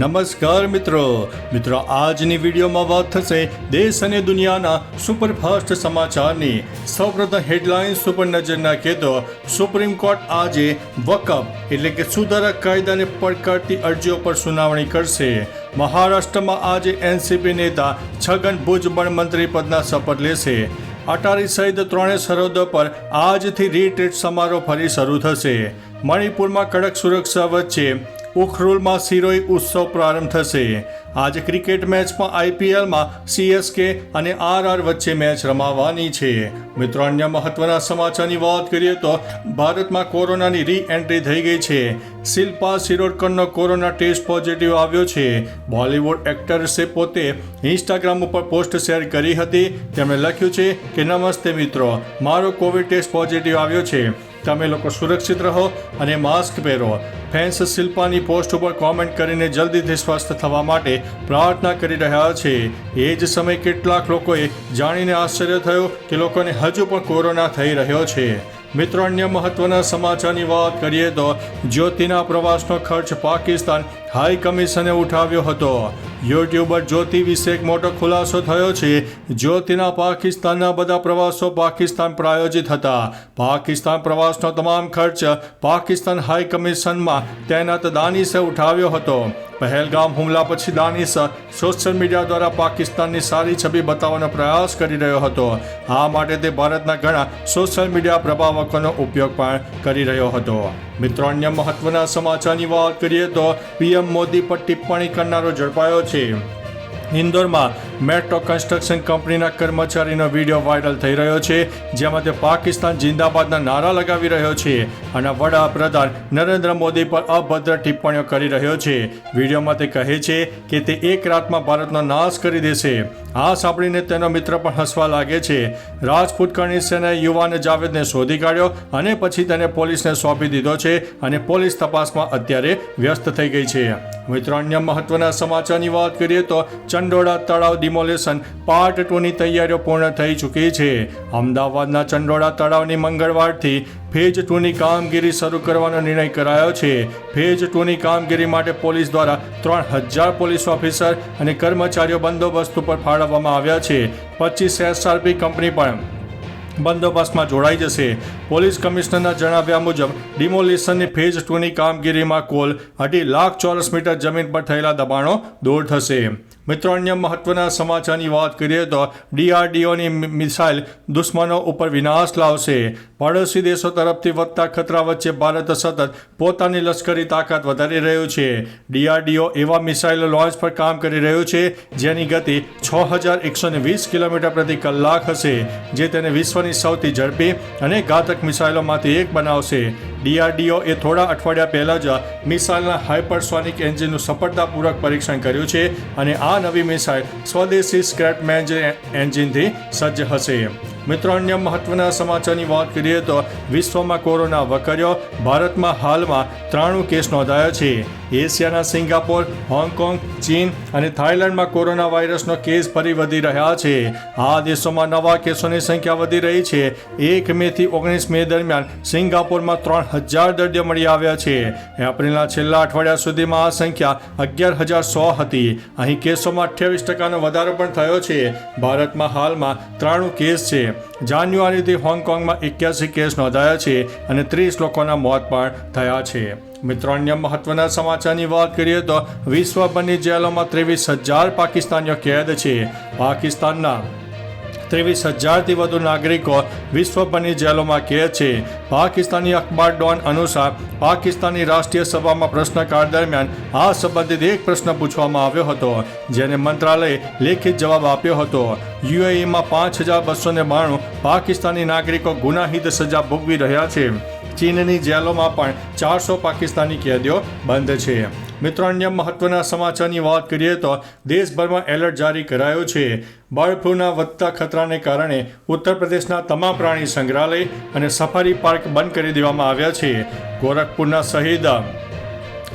નમસ્કાર મિત્રો. મિત્રો, આજની વિડીયોમાં વાત થશે દેશ અને દુનિયાના સુપરફાસ્ટ સમાચારની. સૌપ્રથમ હેડલાઇન્સ ઉપર નજર નાખીએ તો સુપ્રીમ કોર્ટ આજે વકફ, એટલે કે સુધારા કાયદાને પડકારતી અરજીઓ પર સુનાવણી કરશે. મહારાષ્ટ્રમાં આજે એનસીપી નેતા છગન ભુજબળ મંત્રી પદના શપથ લેશે. અટારી સહિત ત્રણેય સરહદો પર આજથી રીટ્રીટ સમારોહ ફરી શરૂ થશે. મણિપુરમાં કડક સુરક્ષા વચ્ચે ઉખરુલમાં સિરોઈ ઉત્સવ પ્રારંભ થશે. આજે ક્રિકેટ મેચમાં આઈપીએલમાં સીએસકે અને આરઆર વચ્ચે મેચ રમાવાની છે. મિત્રો, અન્ય મહત્વના સમાચારની વાત કરીએ તો ભારતમાં કોરોનાની રી એન્ટ્રી થઈ ગઈ છે. શિલ્પા શિરોડકરનો કોરોના ટેસ્ટ પોઝિટિવ આવ્યો છે. બોલિવૂડ એક્ટર્સે પોતે ઇન્સ્ટાગ્રામ ઉપર પોસ્ટ શેર કરી હતી. તેમણે લખ્યું છે કે, નમસ્તે મિત્રો, મારો કોવિડ ટેસ્ટ પોઝિટિવ આવ્યો છે. તમે લોકો સુરક્ષિત રહો અને માસ્ક પહેરો. ફેન્સ શિલ્પાની પોસ્ટ ઉપર કોમેન્ટ કરીને જલ્દીથી સ્વસ્થ થવા માટે પ્રાર્થના કરી રહ્યા છે. એ જ સમયે કેટલાક લોકોએ જાણીને આશ્ચર્ય થયું કે લોકોને હજુ પણ કોરોના થઈ રહ્યો છે. મિત્રો, અન્ય મહત્વના સમાચારની વાત કરીએ તો જ્યોતિના પ્રવાસનો ખર્ચ પાકિસ્તાન હાઈ કમિશને ઉઠાવ્યો હતો. યુટ્યુબર જ્યોતિ વિશે એક મોટો ખુલાસો થયો છે. જ્યોતિના પાકિસ્તાનના બધા પ્રવાસો પાકિસ્તાન પ્રાયોજિત હતા. પાકિસ્તાન પ્રવાસનો તમામ ખર્ચ પાકિસ્તાન હાઈ કમિશનમાં તૈનાત દાનિશે ઉઠાવ્યો હતો. પહેલગામ હુમલા પછી દાનિશ સોશિયલ મીડિયા દ્વારા પાકિસ્તાનની સારી છબી બતાવવાનો પ્રયાસ કરી રહ્યો હતો. આ માટે તે ભારતના ઘણા સોશિયલ મીડિયા પ્રભાવકોનો ઉપયોગ પણ કરી રહ્યો હતો. મિત્રો અન્ય મહત્વના સમાચારની વાત કરીએ તો પીએમ મોદી પર ટિપ્પણી કરનારો ઝડપાયો છે. ઇન્દોરમાં મેટ્રો કન્સ્ટ્રક્શન કંપનીના કર્મચારીનો વીડિયો વાયરલ થઈ રહ્યો છે, જેમાં તે પાકિસ્તાન જિંદાબાદના નારા લગાવી રહ્યો છે અને વડાપ્રધાન નરેન્દ્ર મોદી પર અભદ્ર ટિપ્પણીઓ કરી રહ્યો છે. વિડીયોમાં તે કહે છે કે તે એક રાતમાં ભારતનો નાશ કરી દેશે. આ સાંભળીને તેનો મિત્ર પણ હસવા લાગે છે. રાજપૂત કરણી સેનાએ યુવાન જાવેદને શોધી કાઢ્યો અને પછી તેને પોલીસને સોંપી દીધો છે અને પોલીસ તપાસમાં અત્યારે વ્યસ્ત થઈ ગઈ છે. મિત્રો, અન્ય મહત્વના સમાચારની વાત કરીએ તો ચંડોળા તળાવ ડિમોલેશન પાર્ટ ટુની તૈયારીઓ પૂર્ણ થઈ ચૂકી છે. અમદાવાદના ચંડોળા તળાવની મંગળવારથી ફેજ ટુની કામગીરી શરૂ કરવાનો નિર્ણય કરાયો છે. ફેજ ટુની કામગીરી માટે પોલીસ દ્વારા ત્રણ હજાર પોલીસ ઓફિસર અને કર્મચારીઓ બંદોબસ્ત ઉપર ફાળવવામાં આવ્યા છે. પચીસ એસઆરપી કંપની પણ બંદોબસ્તમાં જોડાઈ જશે. પોલીસ કમિશનરના જણાવ્યા મુજબ ડિમોલિશનની ફેઝ ટુની કામગીરીમાં કુલ અઢી લાખ ચોરસ મીટર જમીન પર થયેલા દબાણો દૂર થશે. મિત્રો, અન્ય મહત્વના સમાચારની વાત કરીએ તો ડીઆરડીઓની મિસાઇલ દુશ્મનો ઉપર વિનાશ લાવશે. પડોશી દેશો તરફથી વધતા ખતરા વચ્ચે ભારત સતત પોતાની લશ્કરી તાકાત વધારી રહ્યું છે. ડીઆરડીઓ એવા મિસાઇલ લોન્ચ પર કામ કરી રહ્યું છે, જેની ગતિ છ હજાર એકસો વીસ કિલોમીટર પ્રતિ કલાક હશે, જે તેને વિશ્વની સૌથી ઝડપી અને ઘાતક મિસાઇલોમાંથી એક બનાવશે. ડીઆરડીઓ એ થોડા અઠવાડિયા પહેલાં જ મિસાઇલના હાઇપરસોનિક એન્જિનનું સફળતાપૂર્વક પરીક્ષણ કર્યું છે અને આ નવી મિસાઇલ સ્વદેશી સ્ક્રેપમેન્જ એન્જિનથી સજ્જ હશે. મિત્રો, અન્ય મહત્વના સમાચારની વાત કરીએ તો વિશ્વમાં કોરોના વકર્યો, ભારતમાં હાલમાં ત્રાણું કેસ નોંધાયા છે. એશિયાના સિંગાપોર, હોંગકોંગ, ચીન અને થાઇલેન્ડમાં કોરોના વાયરસનો કેસ ફરી વધી રહ્યા છે. આ દેશોમાં નવા કેસોની સંખ્યા વધી રહી છે. એક મે થી ઓગણીસ મે દરમિયાન સિંગાપોરમાં ત્રણ હજાર દર્દીઓ મળી આવ્યા છે. એપ્રિલના છેલ્લા અઠવાડિયા સુધીમાં આ સંખ્યા અગિયાર હજાર સો હતી. અહીં કેસોમાં અઠ્યાવીસ ટકાનો વધારો પણ થયો છે. ભારતમાં હાલમાં ત્રાણું કેસ છે. જાન્યુઆરીથી હોંગકોંગમાં એક્યાસી કેસ નોંધાયા છે અને ત્રીસ લોકોના મોત પણ થયા છે. મિત્રો, અન્ય મહત્વના સમાચારની વાત કરીએ તો વિશ્વભરની જેલોમાં ત્રેવીસ હજાર પાકિસ્તાનીઓ કેદ છે. પાકિસ્તાનના ત્રેવીસ હજારથી વધુ નાગરિકો વિશ્વભરની જેલોમાં કેદ છે. પાકિસ્તાની અખબાર ડોન અનુસાર, પાકિસ્તાની રાષ્ટ્રીય સભામાં પ્રશ્નકાળ દરમિયાન આ સંબંધિત એક પ્રશ્ન પૂછવામાં આવ્યો હતો, જેને મંત્રાલયે લેખિત જવાબ આપ્યો હતો. યુએઈમાં પાંચ હજાર બસો બાણું પાકિસ્તાની નાગરિકો ગુનાહિત સજા ભોગવી રહ્યા છે. ચીનની જેલોમાં પણ ચારસો પાકિસ્તાની કેદીઓ બંધ છે. મિત્રો, અન્ય મહત્વના સમાચારની વાત કરીએ તો દેશભરમાં એલર્ટ જારી કરાયો છે. બર્ડ ફ્લૂના વધતા ખતરાને કારણે ઉત્તર પ્રદેશના તમામ પ્રાણી સંગ્રહાલય અને સફારી પાર્ક બંધ કરી દેવામાં આવ્યા છે. ગોરખપુરના શહીદ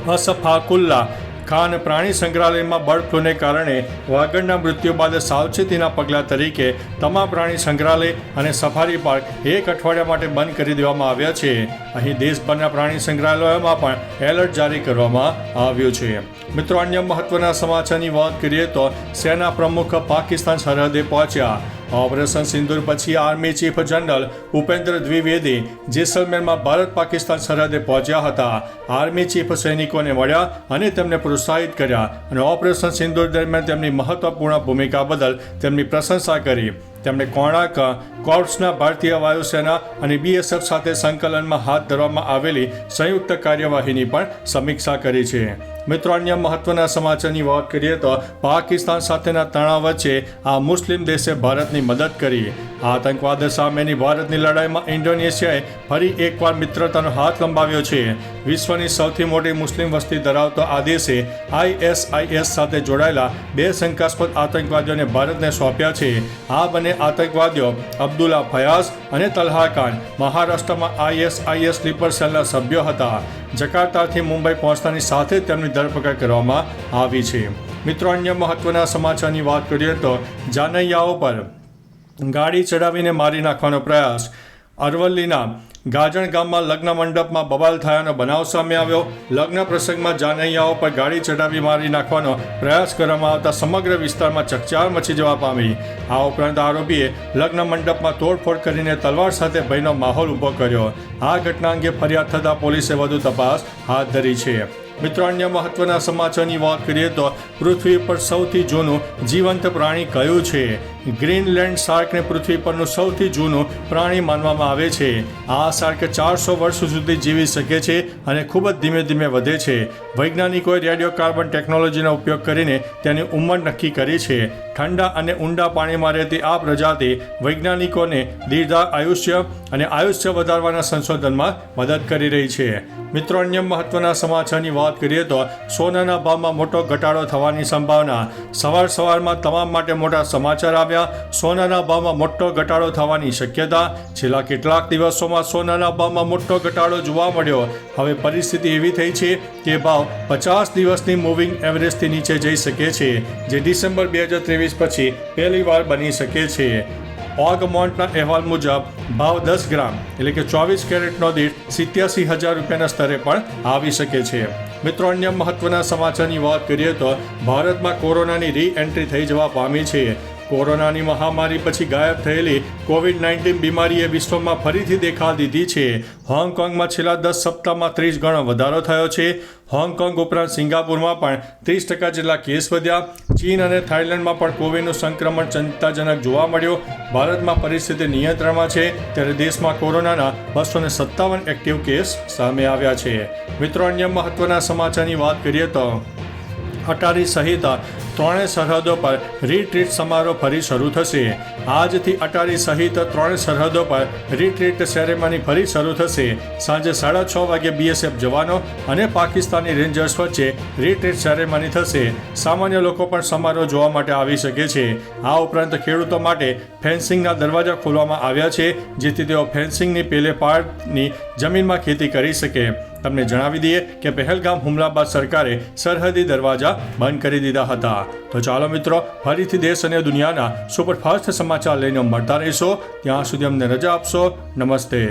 અસફાકુલ્લા ખાન પ્રાણી સંગ્રહાલયમાં બર્ડ ફ્લૂને કારણે વાગડના મૃત્યુ બાદ સાવચેતીના પગલાં તરીકે તમામ પ્રાણી સંગ્રહાલય અને સફારી પાર્ક એક અઠવાડિયા માટે બંધ કરી દેવામાં આવ્યા છે. અહીં દેશભરના પ્રાણી સંગ્રહાલયોમાં પણ એલર્ટ જારી કરવામાં આવ્યું છે. મિત્રો, અન્ય મહત્વના સમાચારની વાત કરીએ તો સેના પ્રમુખ પાકિસ્તાન સરહદે પહોંચ્યા. ઓપરેશન સિંદુર પછી army chief general Upendra Dwivedi જેસલમેરમાં Bharat Pakistan સરહદે પહોંચ્યા હતા. આર્મી ચીફ સૈનિકોને મળ્યા અને તેમને પ્રોત્સાહિત કર્યા અને ઓપરેશન સિંદુર દરમિયાન તેમની મહત્વપૂર્ણ ભૂમિકા બદલ તેમની પ્રશંસા કરી. તેમણે કોણાક કોર્પ્સના ભારતીય વાયુસેના અને બીએસએફ સાથે સંકલનમાં હાથ ધરવામાં આવેલી સંયુક્ત કાર્યવાહીની પણ સમીક્ષા કરી છે. મિત્રો, અન્ય મહત્વના સમાચારની વાત કરીએ તો પાકિસ્તાન સાથેના તણાવ વચ્ચે આ મુસ્લિમ દેશે ભારતની મદદ કરી. આતંકવાદ સામેની ભારતની લડાઈમાં ઇન્ડોનેશિયાએ ફરી એકવાર મિત્રતાનો હાથ લંબાવ્યો છે. વિશ્વની સૌથી મોટી મુસ્લિમ વસ્તી ધરાવતો આ દેશે આઈએસઆઈએસ સાથે જોડાયેલા બે શંકાસ્પદ આતંકવાદીઓને ભારતને સોંપ્યા છે. આ બંને આતંકવાદીઓ અબ્દુલ્લા ફયાઝ અને તલ્હા ખાન મહારાષ્ટ્રમાં આઈએસઆઈએસ સ્લીપર સેલના સભ્યો હતા. જકાર્તાથી મુંબઈ પહોંચતાની સાથે તેમની ધરપકડ કરવામાં આવી છે. મિત્રો, અન્ય મહત્વના સમાચારની વાત કરીએ તો જાનૈયાઓ પર ગાડી ચડાવીને મારી નાખવાનો પ્રયાસ. અરવલ્લીના ગાજણ ગામમાં લગ્ન મંડપમાં બબાલ થયાનો બનાવ સામે આવ્યો. લગ્ન પ્રસંગમાં જાનૈયાઓ પર ગાડી ચડાવી મારી નાખવાનો પ્રયાસ કરવામાં આવતા સમગ્ર વિસ્તારમાં ચકચાર મચી જવા પામી. આ ઉપરાંત આરોપીએ લગ્ન મંડપમાં તોડફોડ કરીને તલવાર સાથે ભયનો માહોલ ઊભો કર્યો. આ ઘટના અંગે ફરિયાદ થતાં પોલીસે વધુ તપાસ હાથ ધરી છે. મિત્રો, અન્ય મહત્વના સમાચારની વાત કરીએ તો પૃથ્વી પર સૌથી જૂનું જીવંત પ્રાણી કયું છે? ગ્રીનલેન્ડ શાર્કને પૃથ્વી પરનું સૌથી જૂનું પ્રાણી માનવામાં આવે છે. આ શાર્ક ચારસો વર્ષ સુધી જીવી શકે છે અને ખૂબ જ ધીમે ધીમે વધે છે. વૈજ્ઞાનિકોએ રેડિયો કાર્બન ટેકનોલોજીનો ઉપયોગ કરીને તેની ઉંમર નક્કી કરી છે. ઠંડા અને ઊંડા પાણીમાં રહેતી આ પ્રજાતિ વૈજ્ઞાનિકોને દીર્ઘા આયુષ્ય અને આયુષ્ય વધારવાના સંશોધનમાં મદદ કરી રહી છે. મિત્રો, અન્ય મહત્વના સમાચારની વાત કરીએ તો સોનાના ભાવમાં મોટો ઘટાડો થવાની સંભાવના. સવાર સવારમાં તમામ માટે મોટા સમાચાર આવ્યા. સોનાના ભાવમાં મોટો ઘટાડો થવાની શક્યતા. છેલ્લા કેટલાક દિવસોમાં સોનાના ભાવમાં મોટો ઘટાડો જોવા મળ્યો. હવે પરિસ્થિતિ એવી થઈ છે કે ભાવ પચાસ દિવસની મૂવિંગ એવરેજથી નીચે જઈ શકે છે, જે ડિસેમ્બર બે હજાર ત્રેવીસ પછી પહેલીવાર બની શકે છે. ઓગમોન્ટના અહેવાલ મુજબ, ભાવ દસ ગ્રામ, એટલે કે ચોવીસ કેરેટનો દીઠ સિત્યાસી હજાર રૂપિયાના સ્તરે પણ આવી શકે છે. મિત્રો, અન્ય મહત્વના સમાચારની વાત કરીએ તો ભારતમાં કોરોનાની રી એન્ટ્રી થઈ જવા પામી છે. કોરોનાની મહામારી પછી ગાયબ થયેલી કોવિડ નાઇન્ટીન બીમારીએ વિશ્વમાં ફરીથી દેખા દીધી છે. હોંગકોંગમાં છેલ્લા દસ સપ્તાહમાં ત્રીસ ગણો વધારો થયો છે. હોંગકોંગ ઉપરાંત સિંગાપુરમાં પણ ત્રીસ ટકા જેટલા કેસ વધ્યા. ચીન અને થાઇલેન્ડમાં પણ કોવિડનું સંક્રમણ ચિંતાજનક જોવા મળ્યું. ભારતમાં પરિસ્થિતિ નિયંત્રણમાં છે. ત્યારે દેશમાં કોરોનાના બસો સત્તાવન એક્ટિવ કેસ સામે આવ્યા છે. મિત્રો, અન્ય મહત્વના સમાચારની વાત કરીએ તો અટારી સહિત ત્રણેય સરહદો પર રીટ્રીટ સમારોહ ફરી શરૂ થશે. આજથી અટારી સહિત ત્રણેય સરહદો પર રીટ્રીટ સેરેમની ફરી શરૂ થશે. સાંજે સાડા છ વાગે બીએસએફ જવાનો અને પાકિસ્તાની રેન્જર્સ વચ્ચે રીટ્રીટ સેરેમની થશે. સામાન્ય લોકો પણ સમારોહ જોવા માટે આવી શકે છે. આ ઉપરાંત ખેડૂતો માટે ફેન્સિંગના દરવાજા ખોલવામાં આવ્યા છે, જેથી તેઓ ફેન્સિંગની પેલે પાર્ટની જમીનમાં ખેતી કરી શકે. તમને જણાવી દઈએ કે પહેલગામ હુમલા બાદ સરકારે સરહદી દરવાજા બંધ કરી દીધા હતા. તો ચાલો મિત્રો, ફરીથી દેશ અને દુનિયાના સુપરફાસ્ટ સમાચાર લઈને મળતા રહીશો. ત્યાં સુધી અમને રજા આપશો. નમસ્તે.